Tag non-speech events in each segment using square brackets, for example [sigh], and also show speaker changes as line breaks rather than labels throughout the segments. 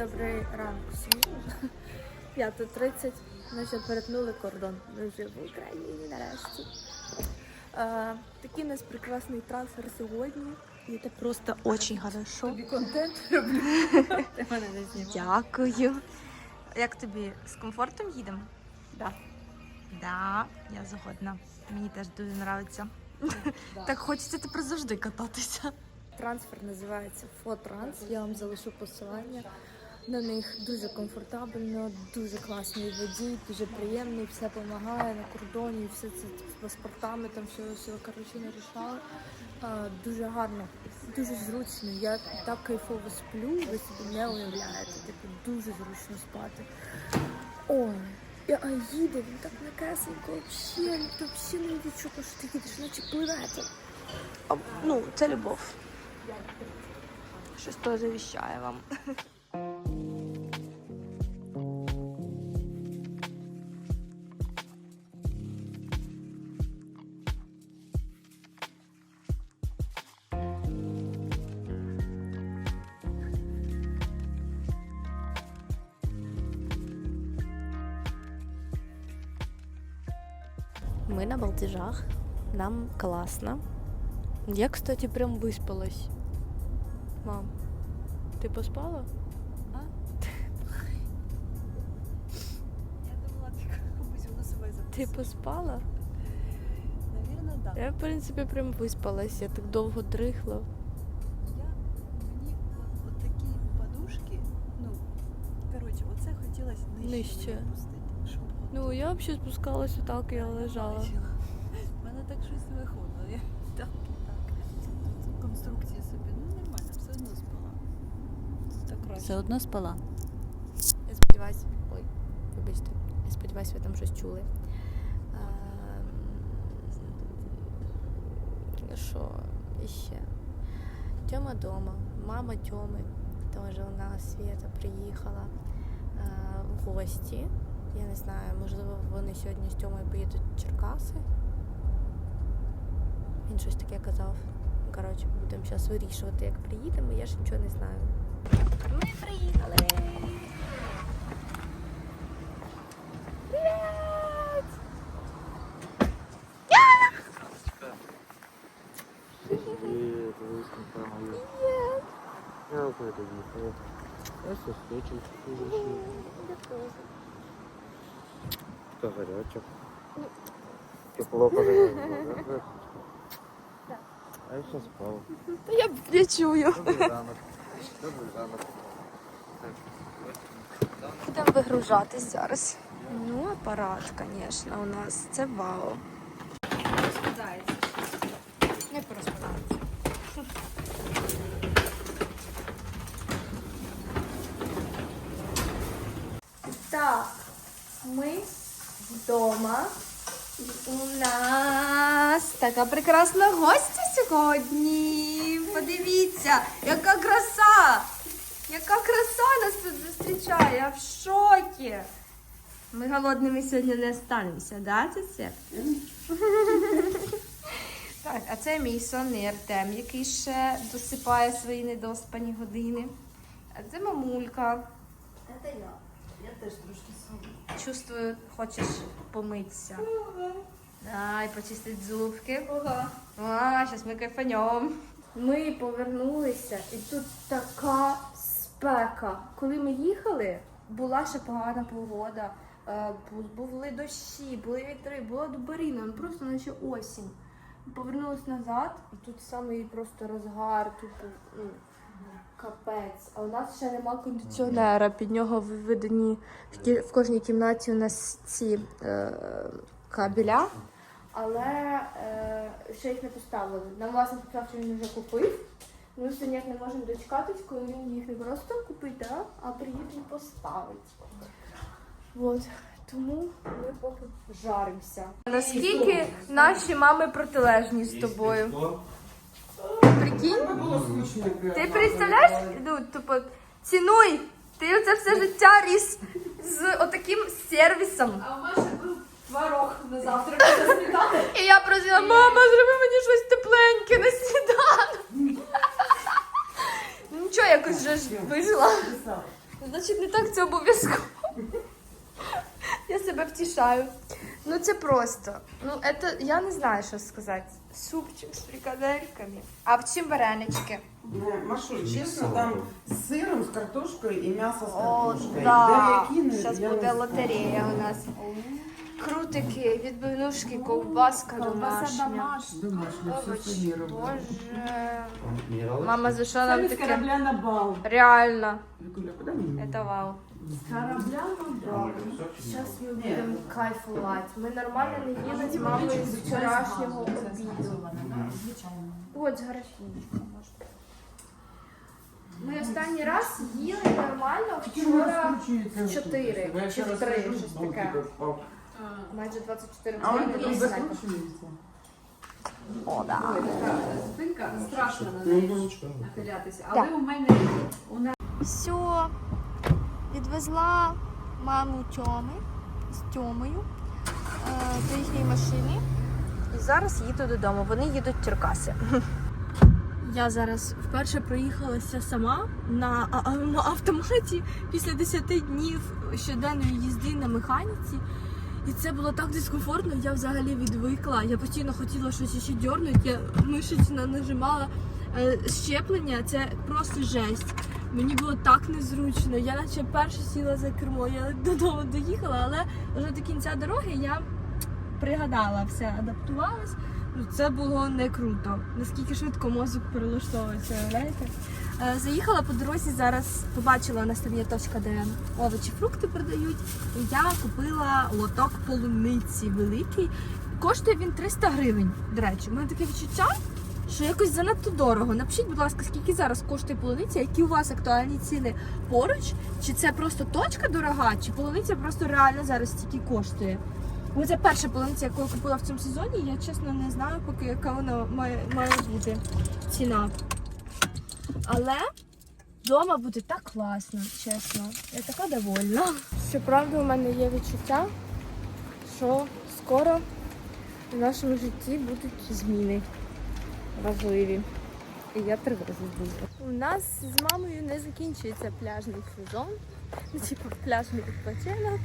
Добрий ранок всім. [laughs] 5.30. Ми вже перетнули кордон. Ми вже в Україні нарешті. А, такий у нас прекрасний трансфер сьогодні. І це просто дуже хорошо.
Тобі контент роблю. [laughs] Ти мене не знімав.
Дякую. Як тобі з комфортом їдемо?
Да.
Да, я згодна. Мені теж дуже подобається. [laughs] Так хочеться тепер завжди кататися.
Трансфер називається Фотранс. Я вам залишу посилання. На них дуже комфортабельно, дуже класний водій, дуже приємний, все допомагає на кордоні, все це з паспортами, там все, все коротше не рішали. Дуже гарно, дуже зручно. Я так кайфово сплю, ви собі не уявляєте. Типу дуже зручно спати. Ой, а їде він так м'якесенько, взагалі, ти взагалі не відчуєш, що ти їдеш, наче пливете.
Ну, це любов. Щось то завіщає вам. [laughs]
на Балтижах. Нам классно. Я, кстати, прям выспалась. Мам, ты поспала? [laughs]
Я думала, ти комусь голосове
Ты поспала?
Навірно, так.
Я, в принципі, прям виспалась. Я так довго дрихла.
Я мені от, от такі подушки, ну, коротше, оце хотілося нижче,
Нижче.
мені опустити, щоб от
Ну, я взагалі спускалась отак, я лежала.
щось виходило. Я так і так. Тут конструкції собі, ну нормально, все одно спала. Так краще.
Все одно спала.
Я сподіваюся, ой, вибачте, я сподіваюся, ви там щось чули. Ем, Що іще? Тьома дома, мама Тьоми теж у нас Свята приїхала е, в гості. Я не знаю, можливо, вони сьогодні з Тьомою поїдуть в Черкаси. Він щось таке казав. Коротше, будемо зараз вирішувати, як приїдемо, я ж нічого не знаю. Ми приїхали! Привет,
Лысенька. Я это ехала. Я. Тепло да? А я сейчас спал.
Я, я чую.
Добрый ранок. Добрый ранок.
Будемо вигружатись зараз. Ну, апарат, звісно, у нас це вау.
Розкидається.
Не порозпадається. Так, ми вдома. У нас така прекрасна гостя сьогодні. Подивіться, яка краса! Яка краса нас тут зустрічає, я в шокі. Ми голодними сьогодні не останемося, да, це? [laughs] Так, а це мій сонний Артем, який ще досипає свої недоспані години. А це мамулька.
Це я. Я теж трошки сонна.
Чувствую, хочеш помитися. Дай, почистить зубки. Ага. А, зараз ми кайфанем. Ми повернулися, і тут така спека. Коли ми їхали, була ще погана погода. е, бу- Були дощі, були вітри, було дубаріно, ну просто наче осінь. Повернулись назад, і тут самий просто розгар, тут ну, капець. А у нас ще нема кондиціонера. Під нього виведені в, кі- в кожній кімнаті у нас ці е, кабеля, але е, ще їх не поставили. Нам власне сказав, що він вже купив. Ми все ніяк не можемо дочекатись, коли він їх не просто купить, да, а приїде і поставить. От. Тому ми поки жаримося. Наскільки наші мами протилежні з тобою? Прикинь? Ти представляєш? Ну, типу, цінуй! Ти це все життя ріс з отаким сервісом.
А творог на завтрак на сніданок.
І я просила, мама, зроби мені щось тепленьке на сніданок. Нічого, якось вже ж вижила.
Значить, не так це обов'язково. Я себе втішаю. Ну це просто. Ну, це, я не знаю, що сказати. Супчик з фрикадельками. А в чим варенички?
Не, Машуль, чесно, там з сиром, з картошкою і м'ясо з
О,
картошкою.
да.
Які, не-
Зараз
я не
буде
знаю.
лотерея у нас. Крутики, відбивнушки, ковбаска домашня.
Домашнє, все
Овочі,
самі робили.
Боже. Мама, за що нам
з
таке?
корабля на бал.
Реально.
Куди мені?
Это вау.
З корабля на бал.
Зараз ми будемо кайфувати. Ми нормально не їли з мамою з вчорашнього обіду. От з графінчиком можна. Ми останній раз їли нормально вчора в 4 чи в 3, щось таке. Майже 24
А вони
години. снайпер.
закручуються.
О, да.
Спинка страшно на
Ну,
неї
нічого.
нахилятися.
Так.
Але у мене у нас
Все. Відвезла маму Тьоми з Тьомою е, до їхньої машини. І зараз їду додому. Вони їдуть в Черкаси. [laughs]
Я зараз вперше проїхалася сама на, а- автоматі після 10 днів щоденної їзди на механіці. І це було так дискомфортно, я взагалі відвикла. Я постійно хотіла щось ще дьорнути, я мишечно нажимала Е, щеплення, це просто жесть. Мені було так незручно. Я наче перша сіла за кермо, я додому доїхала, але вже до кінця дороги я пригадала все, адаптувалась. Ну, це було не круто. Наскільки швидко мозок перелаштовується, уявляєте? Е, Заїхала по дорозі, зараз побачила, у нас там є точка, де овочі, фрукти продають. І я купила лоток полуниці великий. Коштує він 300 гривень. До речі, у мене таке відчуття, що якось занадто дорого. Напишіть, будь ласка, скільки зараз коштує полуниця, які у вас актуальні ціни поруч? Чи це просто точка дорога, чи полуниця просто реально зараз стільки коштує? Ну, це перша полуниця, яку я купила в цьому сезоні. Я чесно не знаю, поки яка вона має, має бути ціна. Але вдома буде так класно, чесно. Я така довольна. Щоправда, у мене є відчуття, що скоро в нашому житті будуть зміни важливі. І я тривожусь дуже. У нас з мамою не закінчується пляжний сезон, ну, типу пляжний відпочинок.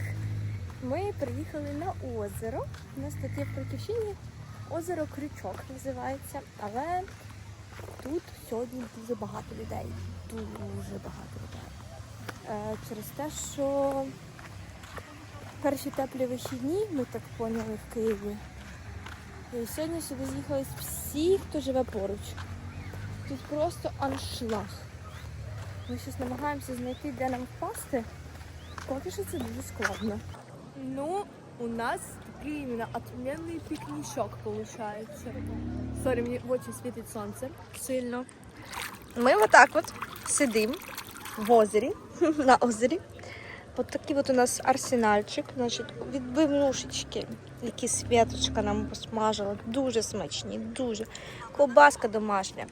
Ми приїхали на озеро. У нас тут є в Криківщині озеро Крючок називається. Але тут сьогодні дуже багато людей. Дуже багато людей. Е, через те, що перші теплі вихідні, ми так поняли в Києві. І сьогодні сюди з'їхались всі, хто живе поруч. Тут просто аншлаг. Ми щось намагаємося знайти, де нам впасти. Поки що це дуже складно. Ну, у нас такий іменно отменний пікнічок получается. Сорі, мені в очі світить сонце сильно.
Ми отак от сидимо в озері, [laughs] на озері. От такий от у нас арсенальчик, значить, відбивнушечки, які Світочка нам посмажила. Дуже смачні, дуже. Ковбаска домашня,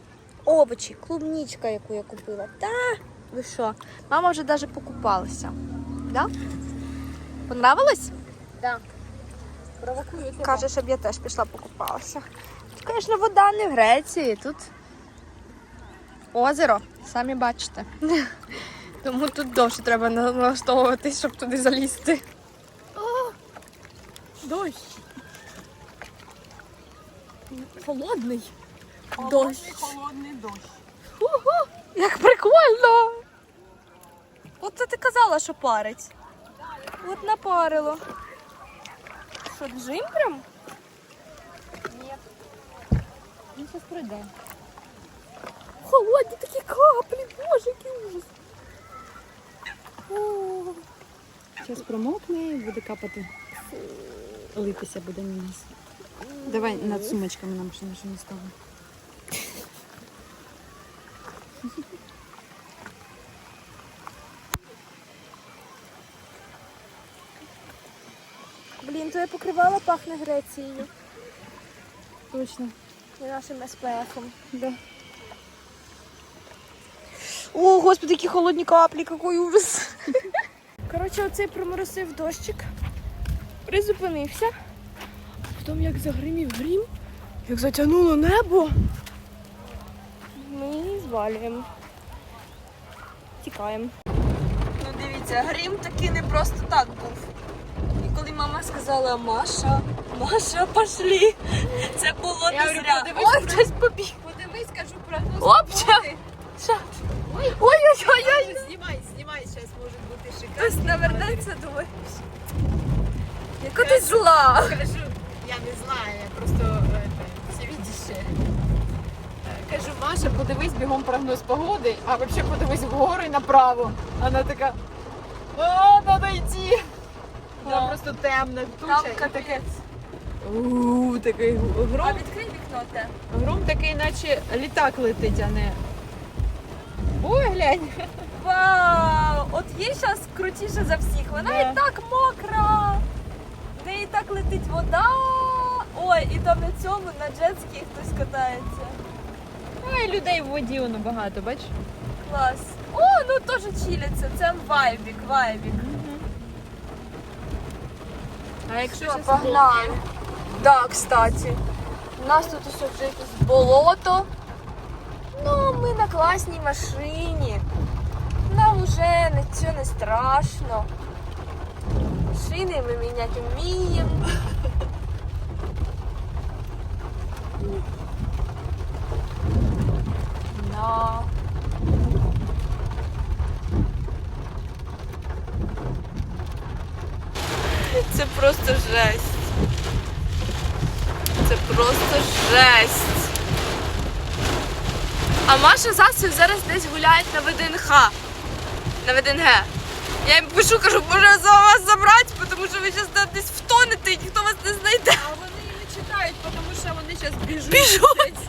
овочі, клубничка, яку я купила. Та, ви що? Мама вже навіть покупалася. Да? Понравилось?
Да. Провокую тебе.
Каже, щоб я теж пішла покупалася. Тут, звісно, вода не в Греції, тут озеро, самі бачите. [laughs] Тому тут довше треба налаштовуватись, щоб туди залізти.
Дощ. Холодний. Дощ.
Холодний дощ.
Як прикольно! От це ти казала, що парить. От напарило. Що, джим прям?
Він зараз пройде.
Холодні такі каплі, боже, який ужас.
Зараз промокне і буде капати. Литися буде на нас. Давай над сумочками нам ще не ставимо.
Я покривала пахне Грецією
Точно.
і нашим СПФом.
Да.
О, господи, які холодні каплі, який ужас. [laughs]
Коротше, оцей проморосив дощик, призупинився. Потім як загримів грім, як затягнуло небо. Ми звалюємо. Тікаємо.
Ну
дивіться, грім такий не просто так був. Коли мама сказала Маша, Маша, пошлі, це було не
говорю,
зря.
подивись,
Ой, хтось побіг.
Подивись, кажу прогноз.
Опча! Ой-ой-ой,
Знімай, знімай, зараз може бути шикарно.
хтось навернеться, думаю. Яка ти зла.
Кажу, я не знаю, я просто это, всевидяще. Е, Кажу, Маша, подивись бігом прогноз погоди, а взагалі подивись вгору і направо. Вона така, о, треба йти. Там просто темна туча.
Там
і
капець.
Ууу, такий
А
гром,
відкрий вікно те.
гром такий, наче літак летить, а не. Ой, глянь.
Вау! От є зараз крутіше за всіх. Вона
Да.
і так мокра. В неї так летить вода. Ой, і там на цьому на джетській хтось катається.
Ой, людей в воді воно багато, бачиш?
Клас. О, ну теж чиляться. Це вайбік, вайбік.
А якщо щас
погнали. Да, кстати. У нас тут усе вже якесь болото. Ну, ми на класній машині. Нам вже нічого не страшно. Шини ми міняти вміємо. Да. Це просто жесть. Це просто жесть. А Маша Засів зараз десь гуляє на ВДНХ. На ВДНГ. Я їм пишу, кажу, може за вас забрати, тому що ви зараз десь втонете і ніхто вас не знайде.
А вони і не читають, тому що вони зараз біжуть.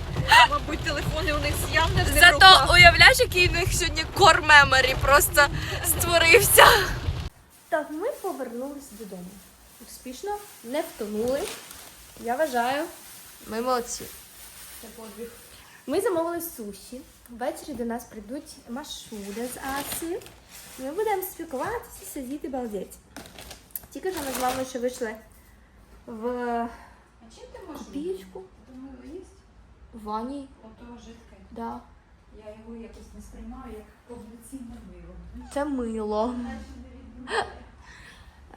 Мабуть, телефони у них явно не в
Зато уявляєш, який у них сьогодні кор меморі просто створився. Так, ми повернулися додому. Успішно, не втонули. Я вважаю, ми молодці. Ми замовили суші. Ввечері до нас прийдуть Машуля з Асі. Ми будемо спілкуватися, сидіти балдеть. Тільки що ми з вами ще вийшли в
А чим ти можеш?
копієчку
Думаю, є?
в ванні.
Ото жидке.
Да.
Я його якось не сприймаю як повноцінне мило.
Це мило.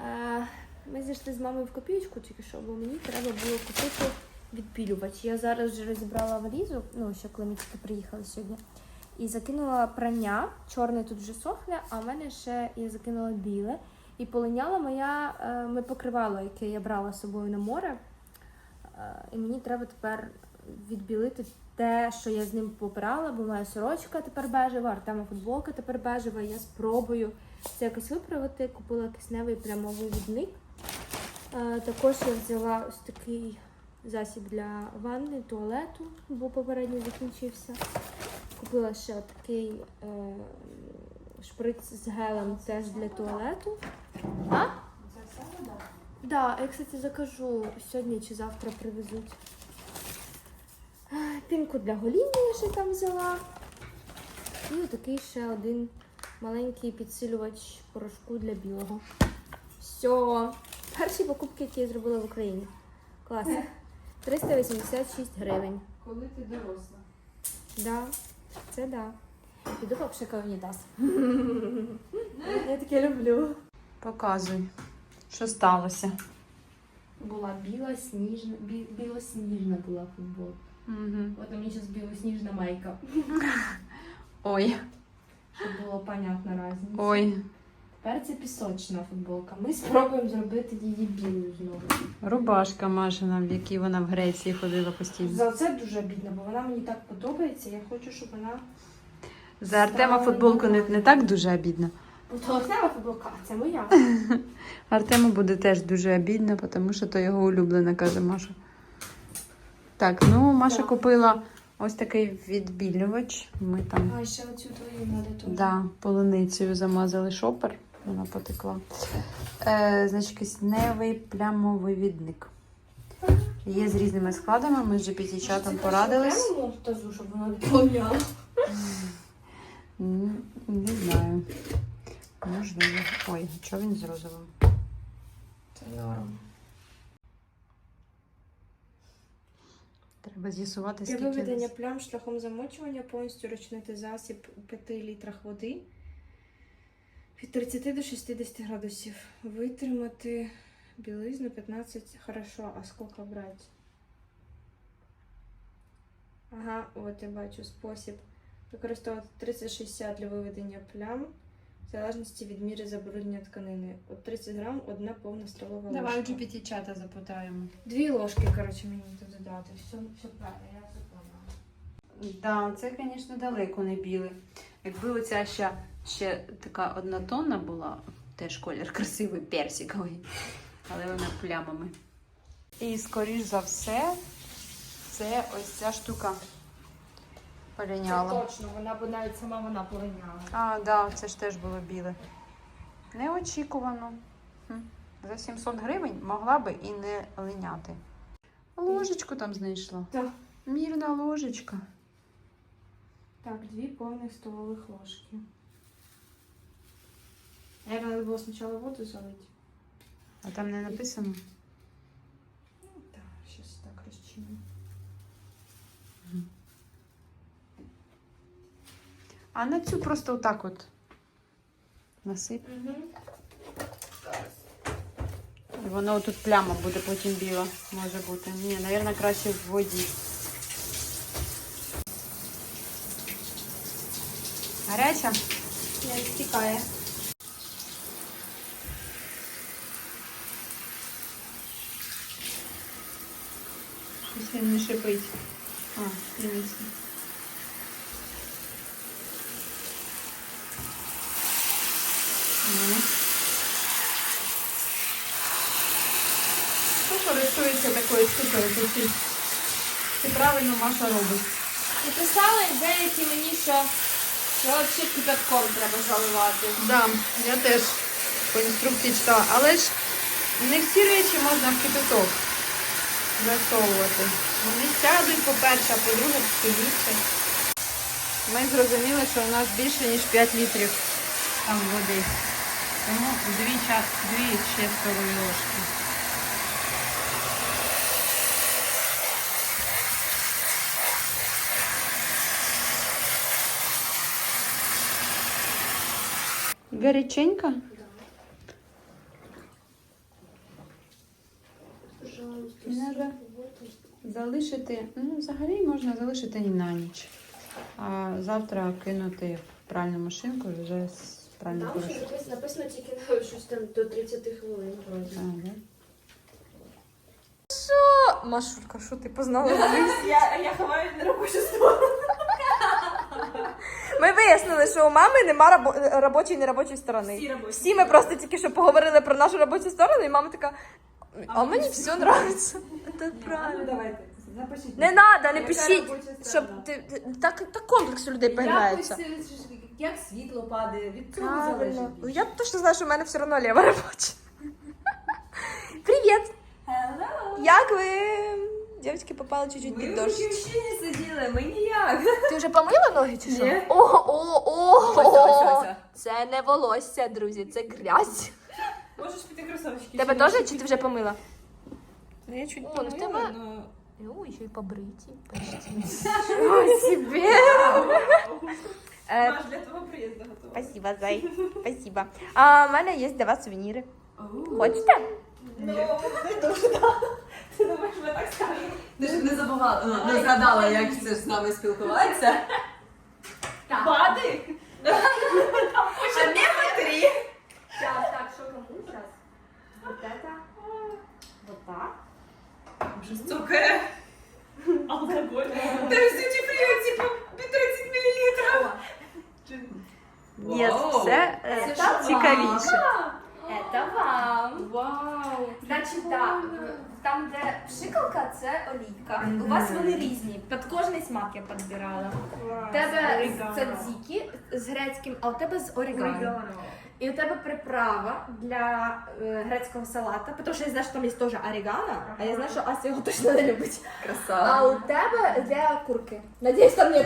Е, Ми зайшли з мамою в копійку тільки що, бо мені треба було купити відпілювач. Я зараз вже розібрала валізу, ну ще коли ми тільки приїхали сьогодні. І закинула прання. Чорне тут вже сохне, а в мене ще я закинула біле. І полиняла моя е, ми покривало, яке я брала з собою на море. Е, І мені треба тепер відбілити те, що я з ним попирала, бо моя сорочка тепер бежева, Артема футболка тепер бежева. Я спробую це якось виправити. Купила кисневий прямовивідник. Е, Також я взяла ось такий засіб для ванни, туалету, бо попередньо закінчився. Купила ще такий е, шприц з гелем теж для туалету. А? Да, я, кстати, закажу сьогодні чи завтра привезуть. Е, Пінку для гоління я ще там взяла. І отакий ще один маленький підсилювач порошку для білого. Все. Перші покупки, які я зробила в Україні. Клас. 386 гривень.
Коли ти доросла?
Да, це да. Піду попшикаю унітаз. [laughs] Я таке люблю.
Показуй, що сталося.
Була біла сніжна, бі, білосніжна була футболка.
Угу.
От у мене зараз білосніжна майка.
Ой,
Щоб було понятна різниця.
ой.
Тепер це пісочна футболка. Ми спробуємо зробити її білою знову.
Рубашка Машина, в якій вона в Греції ходила постійно.
За це дуже бідно, бо вона мені так подобається. Я хочу, щоб вона
За Артема футболку не, не так дуже обідно.
Толкнева футболка, а це моя. [laughs]
Артему буде теж дуже обідно, тому що то його улюблена, каже Маша. Так, ну Маша
Так.
купила ось такий відбілювач. Ми там
А ще оцю твою треба теж.
да, полуницею замазали шопер, вона потекла. Е, значить, кисневий плямовивідник. Є з різними складами, ми з GPT-чатом порадились.
Тазу, щоб вона.
М, Не знаю. Можливо. Ой, що він з розовим?
Це норм.
Треба з'ясувати,
Для
скільки.
виведення плям шляхом замочування повністю розчинити засіб у 5 літрах води. Від 30 до 60 градусів. Витримати білизну 15. Хорошо, а скільки брати? Ага, от я бачу спосіб. Використовувати 30-60 для виведення плям. В залежності від міри забруднення тканини. От 30 грам одна повна столова
Давай у
ложка.
GPT чата запитаємо.
Дві ложки, коротше, мені тут додати. Все, все правильно, я все поняла.
Да, це, звісно, далеко не біле. Якби оця ще, ще така однотонна була, теж колір красивий, персиковий, але вона плямами. І, скоріш за все, це ось ця штука поліняла.
точно, вона б навіть сама вона полиняла.
А, да, це ж теж було біле. Неочікувано. За 700 гривень могла би і не линяти. Ложечку там знайшла.
Так.
Мірна ложечка.
Так, дві повних столових ложки. Наверное, надо було спочатку воду залити.
А там не написано.
Так, зараз так розчиню.
А на цю просто отак от насип.
Угу.
І воно тут пляма буде потім біла. Може бути. Ні, мабуть, краще в воді. Гаряча?
Не стікає.
Щось він не шипить. А, дивіться. Хто користується такою штукою? Пишіть. Чи правильно Маша робить?
І писали деякі мені, що взагалі кипятком треба заливати.
Да, я теж по інструкції читала. Але ж не всі речі можна в кипяток засовувати. Вони сядуть, по-перше, а по-друге, пиліться. Ми зрозуміли, що у нас більше, ніж 5 літрів там води. Тому дві, дві столові ложки. Гаряченька? Треба залишити, ну, взагалі можна залишити і на ніч. А завтра кинути в пральну машинку і вже з пральною
Там ще
порошком.
написано, написано тільки на щось там до 30 хвилин. вроді.
Ага.
Машурка, що ти познала? [laughs]
Я, я ховаю на робочу сторону.
Ми вияснили, що у мами нема рабо- робочої і неробочої сторони.
Всі робочі.
Всі ми просто тільки що поговорили про нашу робочу сторону, і мама така. А мені все подобається. Це правильно.
давайте, запишіть.
Не треба, не
Яка
пишіть,
робоча
щоб ти, ти- так, так комплекс у людей появляється.
як світло падає, від цього залежить.
Ну, Я точно знаю, що в мене все одно ліва робоча. Привіт! Як ви? Дівчатки попали чуть-чуть під дощ.
не сиділи, ми ніяк.
Ти вже помила ноги чи що?
Ні.
О, о, о,
Ось, ось,
о.
ось.
Це не волосся, друзі, це грязь.
Можеш піти кросовочки.
Тебе теж чи ти вже помила?
Я чуть
О, ну в тебе-
но...
Ой, ще й побриті. О, себе. [laughs] Е,
Маш, для твого приїзду готова.
Спасибо, зай. [laughs] Спасибо. А в мене є для вас сувеніри. Хочете?
Ну, не дуже, так. Ти думаєш, ми так скажемо?
Ти ж не забувала, ну, не згадала, як це ж з нами спілкуватися.
Пади!
А не матері.
Сейчас, так, що кому зараз? Вот это. Вот так.
Цукає. [laughs]
Алкоголь.
Та всі ті прийоті по 30 мл.
Ні, це е, цікавіше.
Это вам.
Вау.
Значить, так, там, де пшикалка, це олійка. У вас вони різні. Під кожний смак я підбирала. У тебе цадзікі з грецьким, а у тебе з орегано. І у тебе приправа для е, грецького салата, тому що я знаю, що там є теж орегано, а я знаю, що Ася його точно не любить. А у тебе для курки. Надіюсь, там нет.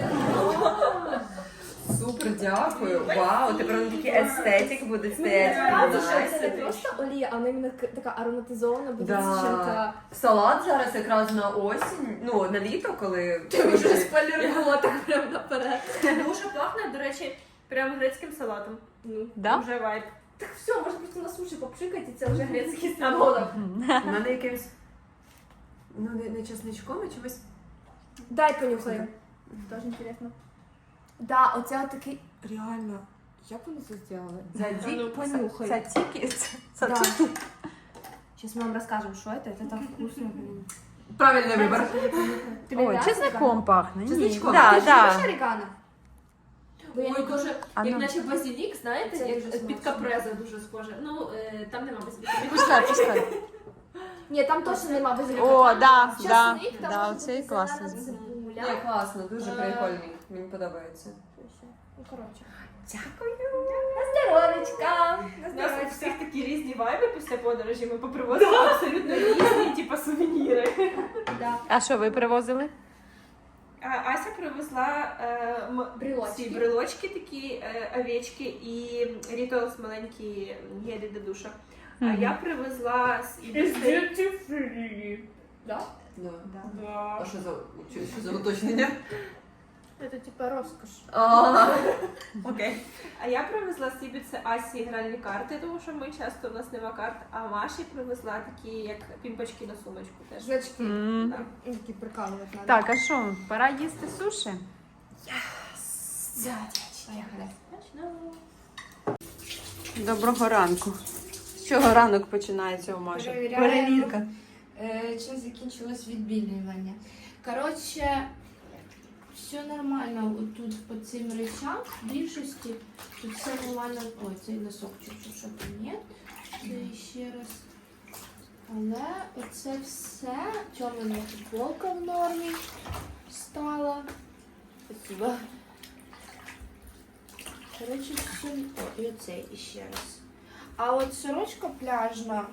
Супер, дякую. Вау, тепер він такий естетик буде стояти.
Правда, що це не просто олія, а вона іменно к- така ароматизована, буде з чим-то.
Салат зараз якраз на осінь, ну на літо, коли
Ти вже спойлернула так прямо наперед.
Дуже пахне, до речі,
Прям грецьким салатом.
Ну, Да?
Вже вайб.
Так все, може просто на суші попшикати, і це вже грецький салат.
У мене якимось. Ну, не, не чесничком, а чимось.
Дай понюхаю. Тоже интересно. Да, оце такий. Реально. Як вони це зробили? Зайди, понюхай.
Цатики.
Да. Сейчас мы вам расскажем, что это. Это так вкусно, блин.
Правильний вибір.
Тобі
Ой,
нравится,
чесноком пахне. Ні.
Чесничком.
Да,
Ти
да.
любиш орегано? Бо я
Ой, дуже,
А
як
ну.
наче базилік, знаєте,
Це
як
дуже
під
смачно.
капреза дуже схоже. Ну, е, там нема базиліка.
Пускай, пускай.
Ні, там точно нема базиліка.
О, да, да, да, оцей класний.
Ні, класно, дуже
Е.
прикольний. Мені подобається.
Ну, коротше. Дякую. На здоровечка. На
У нас у
здоровечка.
всіх такі різні вайби після подорожі. Ми попривозили абсолютно різні, типу, сувеніри.
Да.
А що ви привозили?
А Ася привезла е,
Брелочки.
ці брелочки такі, е, овечки і Рітос маленькі гелі для душа. А я привезла з Ібіси.
Да?
Да.
Да.
А що за, що, що за уточнення?
Это типа роскошь.
А, [laughs] Окей.
А я привезла з Ібіси Асі гральні карти, тому що ми часто у нас нема карт. А Маші привезла такі, як пімпочки на сумочку теж.
Значки.
М.
Прикалувати надо.
Так, а що, пора їсти суші?
Поехали.
Доброго ранку. З чого ранок починається у Маші?
Перевіряємо.
Перевірка.
Е, Чим закінчилось відбілювання? Коротше, все нормально тут по цим речам. В більшості тут все нормально. Ой, цей носок чуть-чуть що там є. Це ще раз. Але оце все. Чорна футболка в нормі стала. Спасибо. Коротше, все. О, і оцей іще раз. А от сорочка пляжна,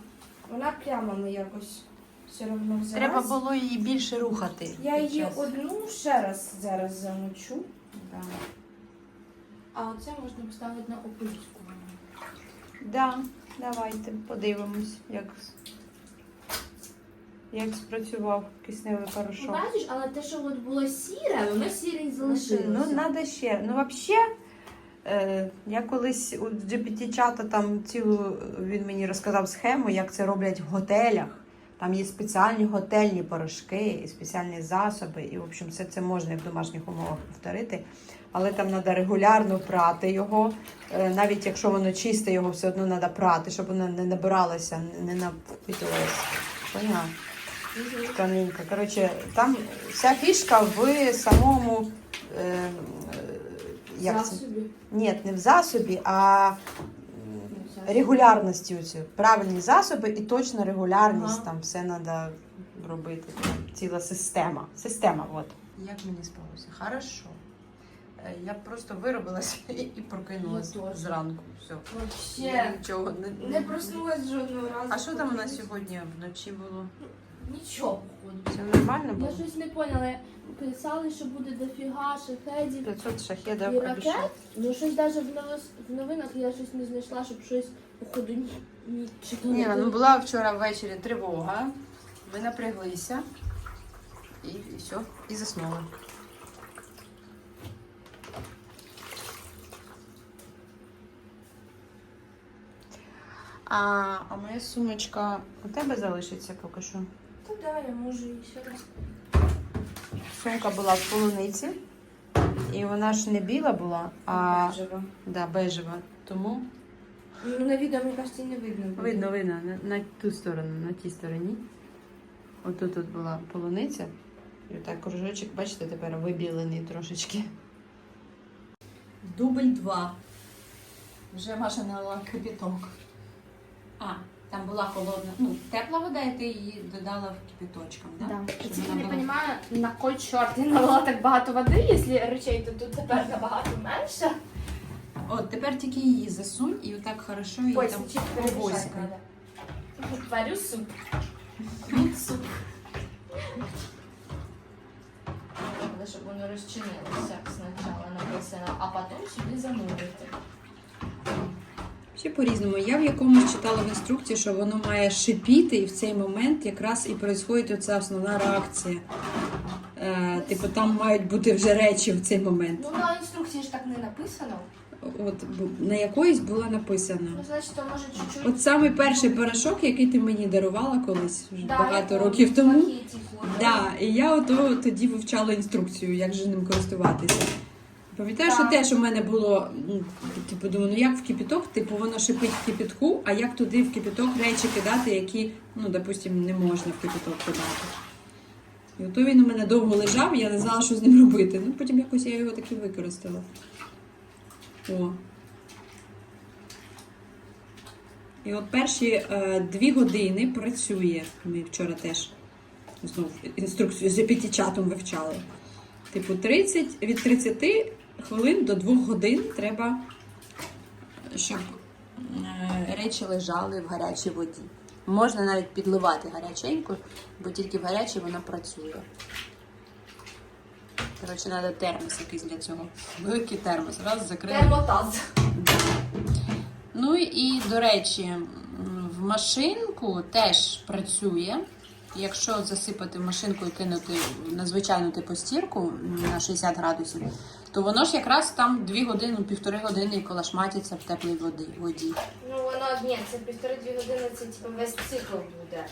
вона прямо не якось все одно взялась.
Треба було її більше рухати.
Я
під
її
час.
одну ще раз зараз замочу.
Да.
А оце можна поставити на опилюшку.
Да, давайте подивимось, як, як спрацював кисневий порошок.
Бачиш, але те, що от було сіре, воно сіре і залишилося.
Ну, треба ще. Ну, взагалі, е, я колись у GPT-чата там цілу він мені розказав схему, як це роблять в готелях. Там є спеціальні готельні порошки і спеціальні засоби. І, в общем, все це можна і в домашніх умовах повторити. Але там треба регулярно прати його. Е, Навіть якщо воно чисте, його все одно треба прати, щоб воно не набиралося, не напитувалося. Поняла? Тоненько. Коротше, там вся фішка в самому. Е, е, як це? Ні, не в засобі, а регулярності оці. Правильні засоби і точно регулярність.
Ага.
Там все треба робити. Там ціла система. Система, от. Як мені спалося? Хорошо. Е, Я просто виробилася [laughs] і, прокинулася зранку. Все.
Вообще.
нічого не,
Не проснулась жодного разу.
А що там у нас сьогодні вночі було?
Нічого, походу.
Все нормально
Я щось не поняла. Писали, що буде дофіга шахедів
500 шахедів
і ракет. Ну щось навіть в новос- в новинах я щось не знайшла, щоб щось, походу, ні, ні, чи то
Ні,
не
ну
було.
була вчора ввечері тривога. Ми напряглися. І, і все, і заснули. А, а моя сумочка у тебе залишиться поки що.
Та да, я можу і ще раз.
Сумка була в полуниці. І вона ж не біла була, а
Бежева.
да, бежева. Тому
Ну, на відео, мені кажется, не видно. буде.
Видно, видно, на, на ту сторону, на тій стороні. Отут тут була полуниця. І отак кружочок, бачите, тепер вибілений трошечки. Дубль два. Вже Маша налила кипяток. А, там була холодна, ну, тепла вода, і ти її додала в кипяточком, так?
Да.
Щоб
Тільки
вона
не
була-
розумію, на кой чорт я налила так багато води, якщо речей тут, тут тепер набагато менше.
От, тепер тільки її засунь і отак хорошо її
Ой,
там
перемішати треба. Варю суп. Суп. Треба, щоб воно розчинилося спочатку написано, а потім сюди замовити.
Ще по-різному. Я в якомусь читала в інструкції, що воно має шипіти, і в цей момент якраз і відбувається оця основна реакція. Е, типу, там мають бути вже речі в цей момент.
Ну, на інструкції ж так не написано.
От на якоїсь було написано.
Ну, значить, то може чуть-чуть.
От самий перший порошок, який ти мені дарувала колись вже
Да,
багато
я
років
помню,
тому.
в.
Да, і я ото тоді вивчала інструкцію, як же ним користуватися. Пам'ятаєш, що те, що в мене було, ну, типу, думаю, ну як в кипяток, типу воно шипить в кипятку, а як туди в кипяток речі кидати, які, ну, допустим, не можна в кипяток кидати. І ото він у мене довго лежав, я не знала, що з ним робити. Ну, потім якось я його таки використала. О. І от перші е, дві години працює. Ми вчора теж знову інструкцію з епітічатом вивчали. Типу, 30, від 30 хвилин до 2 годин треба, щоб е, речі лежали в гарячій воді. Можна навіть підливати гаряченьку, бо тільки в гарячій вона працює. Коротше, треба термос якийсь для цього. Великий термос. Раз закрили.
Термотаз.
Ну і до речі, в машинку теж працює. Якщо засипати в машинку і кинути на звичайну типу стірку на 60 градусів, то воно ж якраз там дві години, півтори години і колашматиться в теплій воді. воді.
Ну воно ні, це півтори-дві години, це типу, весь цикл буде.